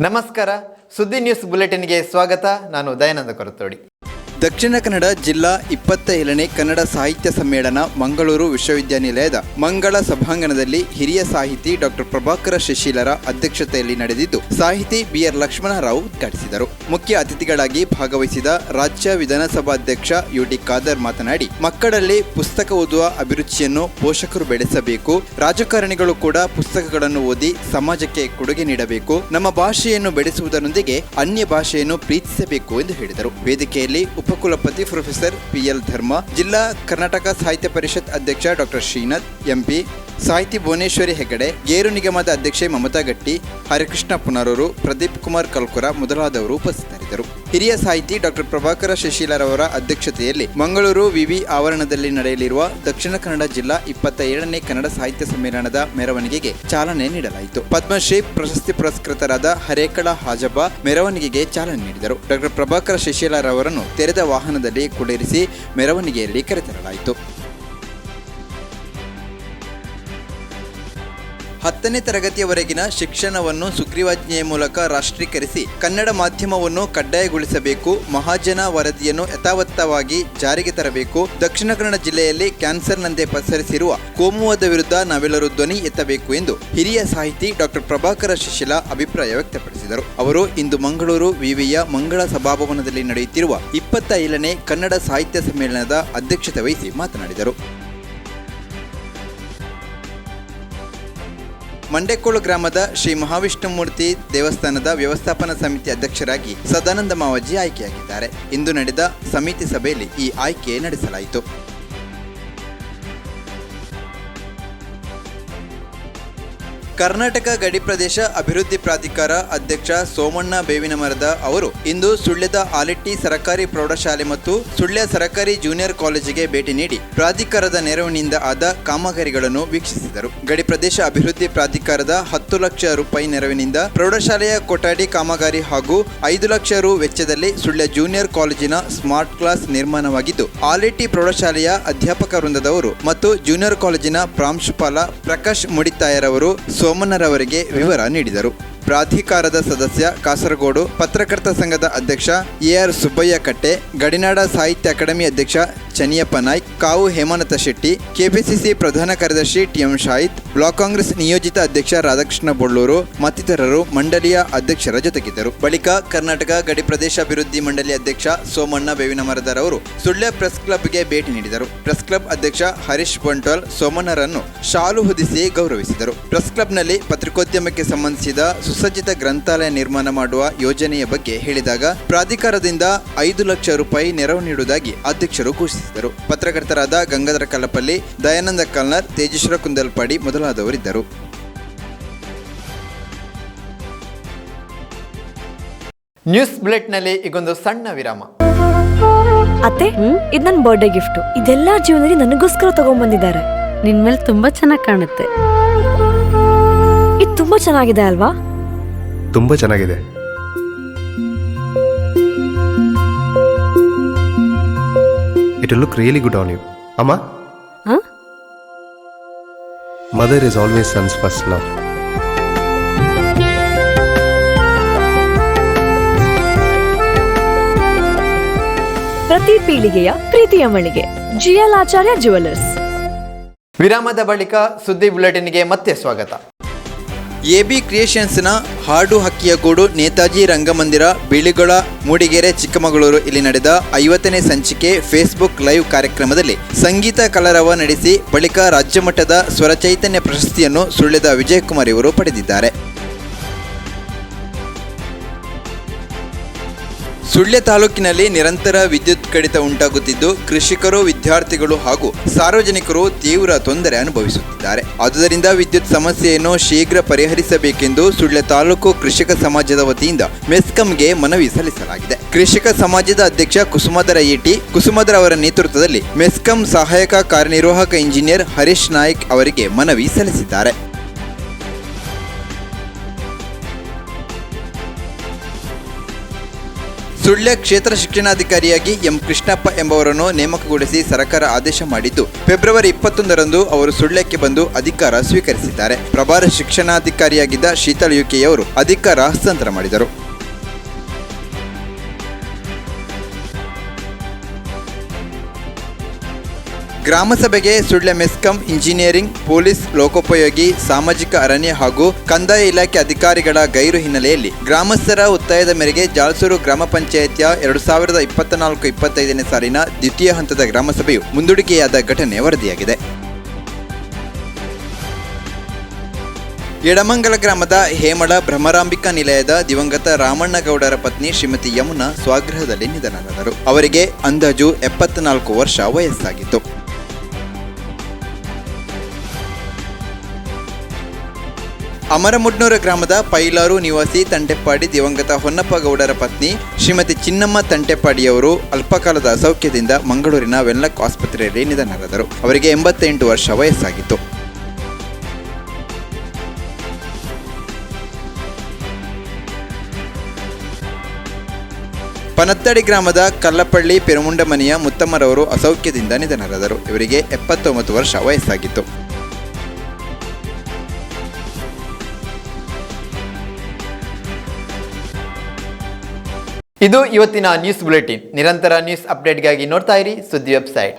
ನಮಸ್ಕಾರ. ಸುದ್ದಿ ನ್ಯೂಸ್ ಬುಲೆಟಿನ್ಗೆ ಸ್ವಾಗತ. ನಾನು ದಯಾನಂದ ಕೊರತೋಡಿ. ದಕ್ಷಿಣ ಕನ್ನಡ ಜಿಲ್ಲಾ ಇಪ್ಪತ್ತ ಏಳನೇ ಕನ್ನಡ ಸಾಹಿತ್ಯ ಸಮ್ಮೇಳನ ಮಂಗಳೂರು ವಿಶ್ವವಿದ್ಯಾನಿಲಯದ ಮಂಗಳ ಸಭಾಂಗಣದಲ್ಲಿ ಹಿರಿಯ ಸಾಹಿತಿ ಡಾಕ್ಟರ್ ಪ್ರಭಾಕರ ಶಿಶೀಲರ ಅಧ್ಯಕ್ಷತೆಯಲ್ಲಿ ನಡೆದಿದ್ದು, ಸಾಹಿತಿ ಬಿಆರ್ ಲಕ್ಷ್ಮಣರಾವ್ ಉದ್ಘಾಟಿಸಿದರು. ಮುಖ್ಯ ಅತಿಥಿಗಳಾಗಿ ಭಾಗವಹಿಸಿದ ರಾಜ್ಯ ವಿಧಾನಸಭಾಧ್ಯಕ್ಷ ಯುಟಿ ಖಾದರ್ ಮಾತನಾಡಿ, ಮಕ್ಕಳಲ್ಲಿ ಪುಸ್ತಕ ಓದುವ ಅಭಿರುಚಿಯನ್ನು ಪೋಷಕರು ಬೆಳೆಸಬೇಕು, ರಾಜಕಾರಣಿಗಳು ಕೂಡ ಪುಸ್ತಕಗಳನ್ನು ಓದಿ ಸಮಾಜಕ್ಕೆ ಕೊಡುಗೆ ನೀಡಬೇಕು, ನಮ್ಮ ಭಾಷೆಯನ್ನು ಬೆಳೆಸುವುದರೊಂದಿಗೆ ಅನ್ಯ ಭಾಷೆಯನ್ನು ಪ್ರೀತಿಸಬೇಕು ಎಂದು ಹೇಳಿದರು. ವೇದಿಕೆಯಲ್ಲಿ ಉಪಕುಲಪತಿ ಪ್ರೊಫೆಸರ್ ಪಿಎಲ್ ಧರ್ಮ ಜಿಲ್ಲಾ ಕರ್ನಾಟಕ ಸಾಹಿತ್ಯ ಪರಿಷತ್ ಅಧ್ಯಕ್ಷ ಡಾಕ್ಟರ್ ಶ್ರೀನಾಥ್ ಎಂಪಿ ಸಾಹಿತಿ ಭುವನೇಶ್ವರಿ ಹೆಗಡೆ, ಗೇರು ನಿಗಮದ ಅಧ್ಯಕ್ಷೆ ಮಮತಾ ಗಟ್ಟಿ, ಹರಿಕೃಷ್ಣ ಪುನರೂರು, ಪ್ರದೀಪ್ ಕುಮಾರ್ ಕಲ್ಕುರ ಮೊದಲಾದವರು ಉಪಸ್ಥಿತರಿದ್ದರು. ಹಿರಿಯ ಸಾಹಿತಿ ಡಾಕ್ಟರ್ ಪ್ರಭಾಕರ ಶಶೀಲರವರ ಅಧ್ಯಕ್ಷತೆಯಲ್ಲಿ ಮಂಗಳೂರು ವಿವಿ ಆವರಣದಲ್ಲಿ ನಡೆಯಲಿರುವ ದಕ್ಷಿಣ ಕನ್ನಡ ಜಿಲ್ಲಾ ಇಪ್ಪತ್ತ ಏಳನೇ ಕನ್ನಡ ಸಾಹಿತ್ಯ ಸಮ್ಮೇಳನದ ಮೆರವಣಿಗೆಗೆ ಚಾಲನೆ ನೀಡಲಾಯಿತು. ಪದ್ಮಶ್ರೀ ಪ್ರಶಸ್ತಿ ಪುರಸ್ಕೃತರಾದ ಹರೇಕಳ ಹಾಜಬ್ಬ ಮೆರವಣಿಗೆಗೆ ಚಾಲನೆ ನೀಡಿದರು. ಡಾಕ್ಟರ್ ಪ್ರಭಾಕರ ಶಶೀಲರವರನ್ನು ತೆರೆದ ವಾಹನದಲ್ಲಿ ಕುಳ್ಳಿರಿಸಿ ಮೆರವಣಿಗೆಯಲ್ಲಿ ಕರೆತರಲಾಯಿತು. ಹತ್ತನೇ ತರಗತಿಯವರೆಗಿನ ಶಿಕ್ಷಣವನ್ನು ಸುಗ್ರೀವಾಜ್ಞೆಯ ಮೂಲಕ ರಾಷ್ಟ್ರೀಕರಿಸಿ ಕನ್ನಡ ಮಾಧ್ಯಮವನ್ನು ಕಡ್ಡಾಯಗೊಳಿಸಬೇಕು, ಮಹಾಜನ ವರದಿಯನ್ನು ಯಥಾವತ್ತವಾಗಿ ಜಾರಿಗೆ ತರಬೇಕು, ದಕ್ಷಿಣ ಕನ್ನಡ ಜಿಲ್ಲೆಯಲ್ಲಿ ಕ್ಯಾನ್ಸರ್ನಂತೆ ಪಸರಿಸಿರುವ ಕೋಮುವಾದ ವಿರುದ್ಧ ನಾವೆಲ್ಲರೂ ಧ್ವನಿ ಎತ್ತಬೇಕು ಎಂದು ಹಿರಿಯ ಸಾಹಿತಿ ಡಾಕ್ಟರ್ ಪ್ರಭಾಕರ ಶಿಶಿಲ ಅಭಿಪ್ರಾಯ ವ್ಯಕ್ತಪಡಿಸಿದರು. ಅವರು ಇಂದು ಮಂಗಳೂರು ವಿವಿಯ ಮಂಗಳ ಸಭಾಭವನದಲ್ಲಿ ನಡೆಯುತ್ತಿರುವ ಇಪ್ಪತ್ತ ಏಳನೇ ಕನ್ನಡ ಸಾಹಿತ್ಯ ಸಮ್ಮೇಳನದ ಅಧ್ಯಕ್ಷತೆ ವಹಿಸಿ ಮಾತನಾಡಿದರು. ಮಂಡೆಕೋಳು ಗ್ರಾಮದ ಶ್ರೀ ಮಹಾವಿಷ್ಣುಮೂರ್ತಿ ದೇವಸ್ಥಾನದ ವ್ಯವಸ್ಥಾಪನಾ ಸಮಿತಿ ಅಧ್ಯಕ್ಷರಾಗಿ ಸದಾನಂದ ಮಾವಜಿ ಆಯ್ಕೆಯಾಗಿದ್ದಾರೆ. ಇಂದು ನಡೆದ ಸಮಿತಿ ಸಭೆಯಲ್ಲಿ ಈ ಆಯ್ಕೆ ನಡೆಸಲಾಯಿತು. ಕರ್ನಾಟಕ ಗಡಿ ಪ್ರದೇಶ ಅಭಿವೃದ್ಧಿ ಪ್ರಾಧಿಕಾರ ಅಧ್ಯಕ್ಷ ಸೋಮಣ್ಣ ಬೇವಿನ ಮರದ ಅವರು ಇಂದು ಸುಳ್ಯದ ಆಲಿಟ್ಟಿ ಸರಕಾರಿ ಪ್ರೌಢಶಾಲೆ ಮತ್ತು ಸುಳ್ಯ ಸರಕಾರಿ ಜೂನಿಯರ್ ಕಾಲೇಜಿಗೆ ಭೇಟಿ ನೀಡಿ ಪ್ರಾಧಿಕಾರದ ನೆರವಿನಿಂದ ಆದ ಕಾಮಗಾರಿಗಳನ್ನು ವೀಕ್ಷಿಸಿದರು. ಗಡಿ ಪ್ರದೇಶ ಅಭಿವೃದ್ಧಿ ಪ್ರಾಧಿಕಾರದ ಹತ್ತು ಲಕ್ಷ ರೂಪಾಯಿ ನೆರವಿನಿಂದ ಪ್ರೌಢಶಾಲೆಯ ಕೊಠಡಿ ಕಾಮಗಾರಿ ಹಾಗೂ ಐದು ಲಕ್ಷ ರು ವೆಚ್ಚದಲ್ಲಿ ಸುಳ್ಯ ಜೂನಿಯರ್ ಕಾಲೇಜಿನ ಸ್ಮಾರ್ಟ್ ಕ್ಲಾಸ್ ನಿರ್ಮಾಣವಾಗಿದ್ದು, ಆಲಿಟ್ಟಿ ಪ್ರೌಢಶಾಲೆಯ ಅಧ್ಯಾಪಕ ವೃಂದದವರು ಮತ್ತು ಜೂನಿಯರ್ ಕಾಲೇಜಿನ ಪ್ರಾಂಶುಪಾಲ ಪ್ರಕಾಶ್ ಮುಡಿತಾಯರವರು ಸೋಮಣ್ಣರವರಿಗೆ ವಿವರ ನೀಡಿದರು. ಪ್ರಾಧಿಕಾರದ ಸದಸ್ಯ ಕಾಸರಗೋಡು, ಪತ್ರಕರ್ತ ಸಂಘದ ಅಧ್ಯಕ್ಷ ಎಆರ್ ಸುಬ್ಬಯ್ಯ ಕಟ್ಟೆ ಗಡಿನಾಡ ಸಾಹಿತ್ಯ ಅಕಾಡೆಮಿ ಅಧ್ಯಕ್ಷ ಚನಿಯಪ್ಪ ನಾಯ್ಕ್ ಕಾವು ಹೇಮಂತ ಶೆಟ್ಟಿ, ಕೆಪಿಸಿಸಿ ಪ್ರಧಾನ ಕಾರ್ಯದರ್ಶಿ ಟಿಎಂ ಶಾಹಿದ್, ಬ್ಲಾಕ್ ಕಾಂಗ್ರೆಸ್ ನಿಯೋಜಿತ ಅಧ್ಯಕ್ಷ ರಾಧಾಕೃಷ್ಣ ಬೊಳ್ಳೂರು, ಮತ್ತಿತರರು ಮಂಡಳಿಯ ಅಧ್ಯಕ್ಷರ ಜೊತೆಗಿದ್ದರು. ಬಳಿಕ ಕರ್ನಾಟಕ ಗಡಿ ಪ್ರದೇಶ ಅಭಿವೃದ್ಧಿ ಮಂಡಳಿ ಅಧ್ಯಕ್ಷ ಸೋಮಣ್ಣ ಬೇವಿನ ಮರದರವರು ಸುಳ್ಯ ಪ್ರೆಸ್ ಕ್ಲಬ್ಗೆ ಭೇಟಿ ನೀಡಿದರು. ಪ್ರೆಸ್ ಕ್ಲಬ್ ಅಧ್ಯಕ್ಷ ಹರೀಶ್ ಬಂಟ್ವಾಲ್ ಸೋಮಣ್ಣರನ್ನು ಶಾಲು ಹೊದಿಸಿ ಗೌರವಿಸಿದರು. ಪ್ರೆಸ್ ಕ್ಲಬ್ನಲ್ಲಿ ಪತ್ರಿಕೋದ್ಯಮಕ್ಕೆ ಸಂಬಂಧಿಸಿದ ಸುಸಜ್ಜಿತ ಗ್ರಂಥಾಲಯ ನಿರ್ಮಾಣ ಮಾಡುವ ಯೋಜನೆಯ ಬಗ್ಗೆ ಹೇಳಿದಾಗ ಪ್ರಾಧಿಕಾರದಿಂದ ಐದು ಲಕ್ಷ ರೂಪಾಯಿ ನೆರವು ನೀಡುವುದಾಗಿ ಅಧ್ಯಕ್ಷರು ಘೋಷಿಸಿದರು. ಪತ್ರಕರ್ತರಾದ ಗಂಗಾಧರ ಕಲ್ಲಪಲ್ಲಿ ದಯಾನಂದ ಕಲ್ನರ್ ತೇಜೇಶ್ವರ ಕುಂದಲ್ಪಾಡಿ ಮೊದಲಾದವರಿದ್ದರು. ನ್ಯೂಸ್ ಬುಲೆಟ್ನಲ್ಲಿ ಈಗೊಂದು ಸಣ್ಣ ವಿರಾಮ. ಅತ್ತೆ ಇದು ನನ್ನ ಬರ್ಡೇ ಗಿಫ್ಟ್ ಇದೆಲ್ಲ ಜೀವನದಲ್ಲಿ ನನಗೋಸ್ಕರ ತಗೊಂಡ್ಬಂದಿದ್ದಾರೆ ನಿನ್ ಮೇಲೆ ತುಂಬಾ ಚೆನ್ನಾಗಿ ಕಾಣುತ್ತೆ. ಇದು ತುಂಬಾ ಚೆನ್ನಾಗಿದೆ ಅಲ್ವಾ? ತುಂಬಾ ಚೆನ್ನಾಗಿದೆ. It look really good on you ಅಮ್ಮ ಹ? Mother is always sons first love ಪ್ರತಿ ಪೀಳಿಗೆಯ ಪ್ರೀತಿಯ ಮಳಿಗೆ ಜಿಎಲ್ ಆಚಾರ್ಯ ಜುವೆಲ್ಲರ್ಸ್ ವಿರಾಮದ ಬಳಿಕ ಸುದ್ದಿ ಬುಲೆಟಿನ್ಗೆ ಮತ್ತೆ ಸ್ವಾಗತ ಎಬಿ ಕ್ರಿಯೇಷನ್ಸ್ನ ಹಾಡು ಹಕ್ಕಿಯ ಗೂಡು ನೇತಾಜಿ ರಂಗಮಂದಿರ, ಬಿಳಿಗೊಳ, ಮೂಡಿಗೆರೆ, ಚಿಕ್ಕಮಗಳೂರು ಇಲ್ಲಿ ನಡೆದ ಐವತ್ತನೇ ಸಂಚಿಕೆ ಫೇಸ್ಬುಕ್ ಲೈವ್ ಕಾರ್ಯಕ್ರಮದಲ್ಲಿ ಸಂಗೀತ ಕಲರವ ನಡೆಸಿ ಬಳಿಕ ರಾಜ್ಯಮಟ್ಟದ ಸ್ವರಚೈತನ್ಯ ಪ್ರಶಸ್ತಿಯನ್ನು ಸುಳ್ಳಿದ ವಿಜಯಕುಮಾರ್ ಇವರು ಪಡೆದಿದ್ದಾರೆ. ಸುಳ್ಯ ತಾಲೂಕಿನಲ್ಲಿ ನಿರಂತರ ವಿದ್ಯುತ್ ಕಡಿತ ಉಂಟಾಗುತ್ತಿದ್ದು, ಕೃಷಿಕರು, ವಿದ್ಯಾರ್ಥಿಗಳು ಹಾಗೂ ಸಾರ್ವಜನಿಕರು ತೀವ್ರ ತೊಂದರೆ ಅನುಭವಿಸುತ್ತಿದ್ದಾರೆ. ಆದುದರಿಂದ ವಿದ್ಯುತ್ ಸಮಸ್ಯೆಯನ್ನು ಶೀಘ್ರ ಪರಿಹರಿಸಬೇಕೆಂದು ಸುಳ್ಯ ತಾಲೂಕು ಕೃಷಿಕ ಸಮಾಜದ ವತಿಯಿಂದ ಮೆಸ್ಕಾಂಗೆ ಮನವಿ ಸಲ್ಲಿಸಲಾಗಿದೆ. ಕೃಷಿಕ ಸಮಾಜದ ಅಧ್ಯಕ್ಷ ಕುಸುಮಧರ ಈಟಿ ಕುಸುಮಧರ ಅವರ ನೇತೃತ್ವದಲ್ಲಿ ಮೆಸ್ಕಾಂ ಸಹಾಯಕ ಕಾರ್ಯನಿರ್ವಾಹಕ ಇಂಜಿನಿಯರ್ ಹರೀಶ್ ನಾಯ್ಕ್ ಅವರಿಗೆ ಮನವಿ ಸಲ್ಲಿಸಿದ್ದಾರೆ. ಸುಳ್ಯ ಕ್ಷೇತ್ರ ಶಿಕ್ಷಣಾಧಿಕಾರಿಯಾಗಿ ಎಂ ಕೃಷ್ಣಪ್ಪ ಎಂಬವರನ್ನು ನೇಮಕಗೊಳಿಸಿ ಸರ್ಕಾರ ಆದೇಶ ಮಾಡಿದ್ದು, ಫೆಬ್ರವರಿ ಇಪ್ಪತ್ತೊಂದರಂದು ಅವರು ಸುಳ್ಯಕ್ಕೆ ಬಂದು ಅಧಿಕಾರ ಸ್ವೀಕರಿಸಿದ್ದಾರೆ. ಪ್ರಭಾರ ಶಿಕ್ಷಣಾಧಿಕಾರಿಯಾಗಿದ್ದ ಶೀತಲ್ ಯುಕೆಯವರು ಅಧಿಕಾರ ಹಸ್ತಾಂತರ ಮಾಡಿದರು. ಗ್ರಾಮಸಭೆಗೆ ಸುಳ್ಯ ಮೆಸ್ಕಾಂ, ಇಂಜಿನಿಯರಿಂಗ್, ಪೊಲೀಸ್, ಲೋಕೋಪಯೋಗಿ, ಸಾಮಾಜಿಕ ಅರಣ್ಯ ಹಾಗೂ ಕಂದಾಯ ಇಲಾಖೆ ಅಧಿಕಾರಿಗಳ ಗೈರು ಹಿನ್ನೆಲೆಯಲ್ಲಿ ಗ್ರಾಮಸ್ಥರ ಒತ್ತಾಯದ ಮೇರೆಗೆ ಜಾಲ್ಸೂರು ಗ್ರಾಮ ಪಂಚಾಯತಿಯ ಎರಡು ಸಾವಿರದ ಇಪ್ಪತ್ತ ನಾಲ್ಕು ಇಪ್ಪತ್ತೈದನೇ ಸಾಲಿನ ದ್ವಿತೀಯ ಹಂತದ ಗ್ರಾಮಸಭೆಯು ಮುಂದೂಡಿಕೆಯಾದ ಘಟನೆ ವರದಿಯಾಗಿದೆ. ಎಡಮಂಗಲ ಗ್ರಾಮದ ಹೇಮಳ ಭ್ರಮರಾಂಬಿಕಾ ನಿಲಯದ ದಿವಂಗತ ರಾಮಣ್ಣಗೌಡರ ಪತ್ನಿ ಶ್ರೀಮತಿ ಯಮುನಾ ಸ್ವಗೃಹದಲ್ಲಿ ನಿಧನರಾದರು. ಅವರಿಗೆ ಅಂದಾಜು ಎಪ್ಪತ್ನಾಲ್ಕು ವರ್ಷ ವಯಸ್ಸಾಗಿತ್ತು. ಅಮರಮುಡ್ನೂರ ಗ್ರಾಮದ ಪೈಲಾರು ನಿವಾಸಿ ತಂಟೆಪ್ಪಾಡಿ ದಿವಂಗತ ಹೊನ್ನಪ್ಪ ಗೌಡರ ಪತ್ನಿ ಶ್ರೀಮತಿ ಚಿನ್ನಮ್ಮ ತಂಟೆಪ್ಪಾಡಿಯವರು ಅಲ್ಪಕಾಲದ ಅಸೌಖ್ಯದಿಂದ ಮಂಗಳೂರಿನ ವೆನ್ಲಕ್ ಆಸ್ಪತ್ರೆಯಲ್ಲಿ ನಿಧನರಾದರು. ಅವರಿಗೆ ಎಂಬತ್ತೆಂಟು ವರ್ಷ ವಯಸ್ಸಾಗಿತ್ತು. ಪನತ್ತಡಿ ಗ್ರಾಮದ ಕಲ್ಲಪಳ್ಳಿ ಪೆರುಮುಂಡಮನೆಯ ಮುತ್ತಮ್ಮರವರು ಅಸೌಖ್ಯದಿಂದ ನಿಧನರಾದರು. ಇವರಿಗೆ ಎಪ್ಪತ್ತೊಂಬತ್ತು ವರ್ಷ ವಯಸ್ಸಾಗಿತ್ತು. ಇದು ಇವತ್ತಿನ ನ್ಯೂಸ್ ಬುಲೆಟಿನ್ ನಿರಂತರ ನ್ಯೂಸ್ ಅಪ್ಡೇಟ್ಗಾಗಿ ನೋಡ್ತಾ ಇರಿ ಸುದ್ದಿ ವೆಬ್ಸೈಟ್